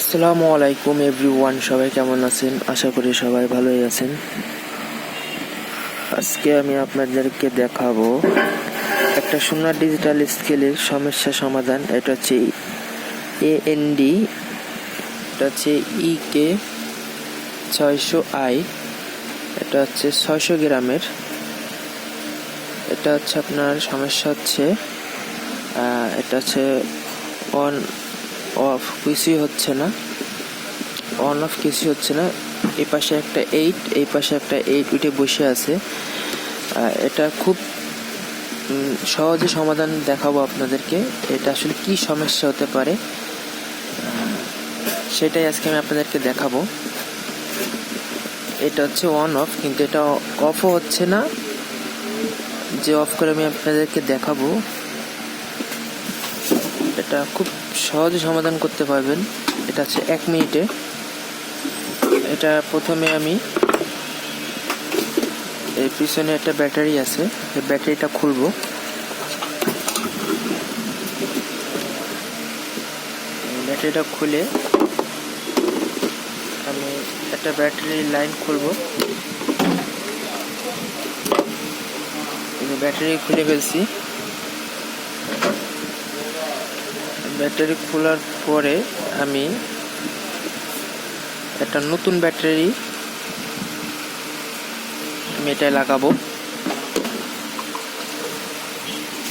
আসসালামু আলাইকুম এভরিওয়ান, সবাই কেমন আছেন? আশা করি সবাই ভালোই আছেন। আজকে আমি আপনাদেরকে দেখাবো একটা সোনার ডিজিটাল স্কেলের সমস্যা সমাধান। এটা হচ্ছে এএনডি এটা হচ্ছে ই কে ছয়শো আই এটা হচ্ছে ছয়শো গ্রামের। এটা হচ্ছে আপনার সমস্যা হচ্ছে এটা হচ্ছে অন অফ কিছুই হচ্ছে না। অন অফ কিছুই হচ্ছে না। এই পাশে একটা এইট এই পাশে একটা এইট উঠে বসে আছে। এটা খুব সহজে সমাধান দেখাবো আপনাদেরকে। এটা আসলে কি সমস্যা হতে পারে? সেটাই আজকে আমি আপনাদেরকে দেখাবো। এটা হচ্ছে অন অফ কিন্তু এটা অফও হচ্ছে না। যে অফ করে আমি আপনাদেরকে দেখাবো। এটা খুব সহজে সমাধান করতে পারবেন। এটা হচ্ছে এক মিনিটে। এটা প্রথমে আমি এর পিছনে একটা ব্যাটারি আছে। এই ব্যাটারিটা খুলবো। ব্যাটারিটা খুলে আমি একটা ব্যাটারি লাইন খুলবো। ব্যাটারি খুলে ফেলছি। ব্যাটারি খোলার পরে আমি একটা নতুন ব্যাটারি আমি এটা লাগাবো।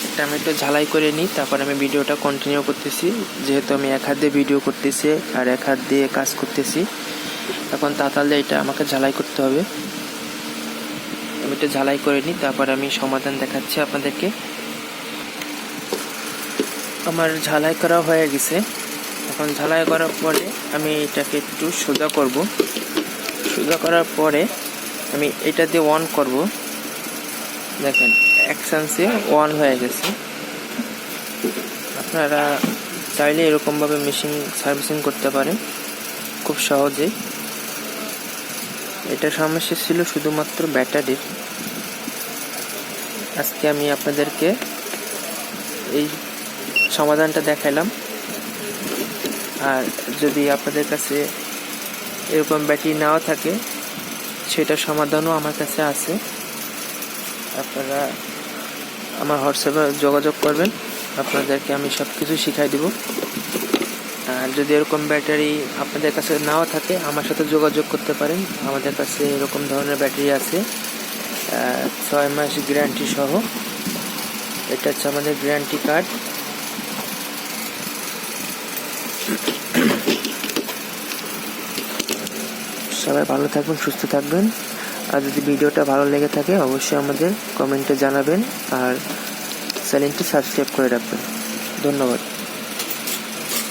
এটা আমি একটু ঝালাই করে নিই, তারপর আমি ভিডিওটা কন্টিনিউ করতেছি। যেহেতু আমি এক হাত দিয়ে ভিডিও করতেছি আর এক হাত দিয়ে কাজ করতেছি, এখন তাতালে এটা আমাকে ঝালাই করতে হবে। আমি এটা ঝালাই করে নিই, তারপর আমি সমাধান দেখাচ্ছি আপনাদেরকে। আমার ঝালাই করা হয়ে গেছে। এখন ঝালাই করার পরে আমি এটাকে একটু সোজা করব। সোজা করার পরে আমি এটা দিয়ে অন করব। দেখেন, এক চান্সে অন হয়ে গেছে। আপনারা চাইলে এরকমভাবে মেশিন সার্ভিসিং করতে পারেন। খুব সহজেই। এটা সমস্যা ছিল শুধুমাত্র ব্যাটারির। আজকে আমি আপনাদেরকে এই সমাধানটা দেখাইলাম। আর যদি আপনাদের কাছে এরকম ব্যাটারি নাও থাকে, সেটার সমাধানও আমার কাছে আছে। আপনারা আমার হোয়াটসঅ্যাপে যোগাযোগ করবেন, আপনাদেরকে আমি সব কিছু শিখাই দিব। আর যদি এরকম ব্যাটারি আপনাদের কাছে নাও থাকে, আমার সাথে যোগাযোগ করতে পারেন। আমাদের কাছে এরকম ধরনের ব্যাটারি আছে ছয় মাস গ্যারান্টি সহ। এটা হচ্ছে আমাদের গ্যারান্টি কার্ড। সবাই ভালো থাকবেন, সুস্থ থাকবেন। আর যদি ভিডিওটা ভালো লেগে থাকে, অবশ্যই আমাদের কমেন্টে জানাবেন আর চ্যানেলটি সাবস্ক্রাইব করে রাখবেন। ধন্যবাদ।